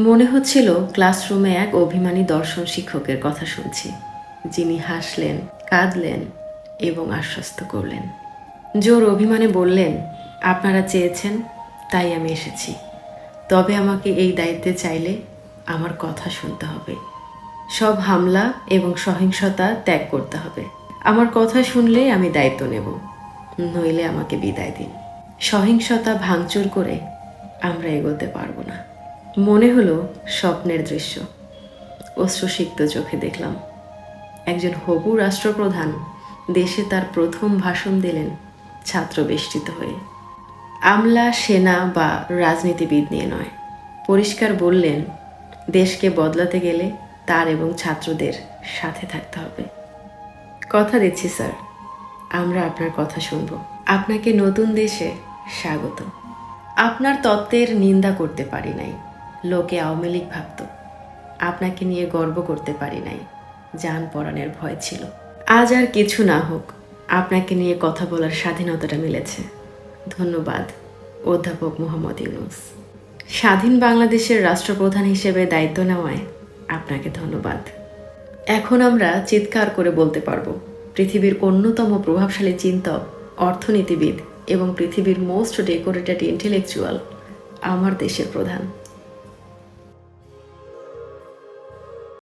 মনে হচ্ছিল ক্লাসরুমে এক অভিমানী দর্শন শিক্ষকের কথা শুনছি। যিনি হাসলেন, কাঁদলেন এবং আশ্বস্ত করলেন। জোর অভিমানে বললেন, আপনারা চেয়েছেন, তাই আমি এসেছি। তবে আমাকে এই দায়িত্বে চাইলে আমার কথা শুনতে হবে। সব হামলা এবং সহিংসতা ত্যাগ করতে হবে। আমার কথা শুনলে আমি দায়িত্ব নেব, নইলে আমাকে বিদায় দিন। সহিংসতা ভাঙচুর করে আমরা এগোতে পারব না। মনে হলো স্বপ্নের দৃশ্য। অশ্রুসিক্ত চোখে দেখলাম, একজন হবু রাষ্ট্রপ্রধান দেশে তার প্রথম ভাষণ দিলেন ছাত্র বেষ্টিত হয়ে। আমলা, সেনা বা রাজনীতিবিদ নিয়ে নয়। পরিষ্কার বললেন, দেশকে বদলাতে গেলে তার এবং ছাত্রদের সাথে থাকতে হবে। কথা দিচ্ছি, স্যার। আমরা আপনার কথা শুনব। আপনাকে নতুন দেশে স্বাগত। আপনার তত্ত্বের নিন্দা করতে পারি নাই। লোকে আওয়ামী লীগ ভাবত। আপনাকে নিয়ে গর্ব করতে পারি নাই। যান পরাণের ভয় ছিল। আজ আর কিছু না হোক, আপনাকে নিয়ে কথা বলার স্বাধীনতাটা মিলেছে। ধন্যবাদ, অধ্যাপক মোহাম্মদ ইউনুস। স্বাধীন বাংলাদেশের রাষ্ট্রপ্রধান হিসেবে দায়িত্ব নেওয়ায় আপনাকে ধন্যবাদ। এখন আমরা চিৎকার করে বলতে পারব, পৃথিবীর অন্যতম প্রভাবশালী চিন্তক, অর্থনীতিবিদ এবং পৃথিবীর মোস্ট ডেকোরেটেড ইন্টেলেকচুয়াল আমার দেশের প্রধান।